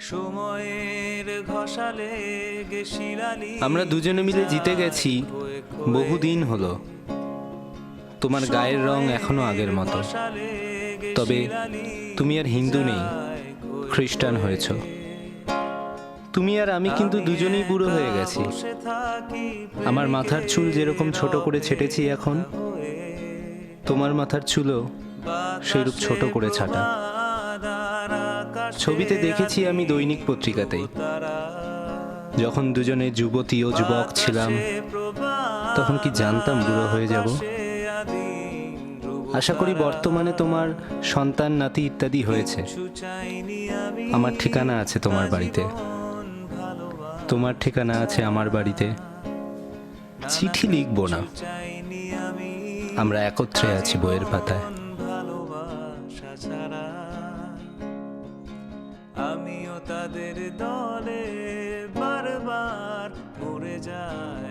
সময়ের ঘষালে আমরা দুজনে মিলে জিতে গেছি। বহুদিন হলো। তোমার গায়ের রং এখনও আগের মতো। তবে তুমি আর হিন্দু নেই খ্রিস্টান হয়েছ। তুমি আর আমি কিন্তু দুজনেই বুড়ো হয়ে গেছি। আমার মাথার চুল যেরকম ছোট করে ছেটেছি এখন তোমার মাথার চুলও সেরূপ ছোট করে ছাটা। ছবিতে দেখেছি আমি দৈনিক পত্রিকাতেই। যখন দুজনে যুবতী ও যুবক ছিলাম, তখন কি জানতাম বুড়ো হয়ে যাব? আশা করি বর্তমানে তোমার সন্তান, নাতি ইত্যাদি হয়েছে। আমার ঠিকানা আছে তোমার বাড়িতে। তোমার ঠিকানা আছে আমার বাড়িতে। চিঠি লিখব না। আমরা একত্রে আছি বইয়ের পাতায়। আমিও তাদের দলে বারবার মরে যায়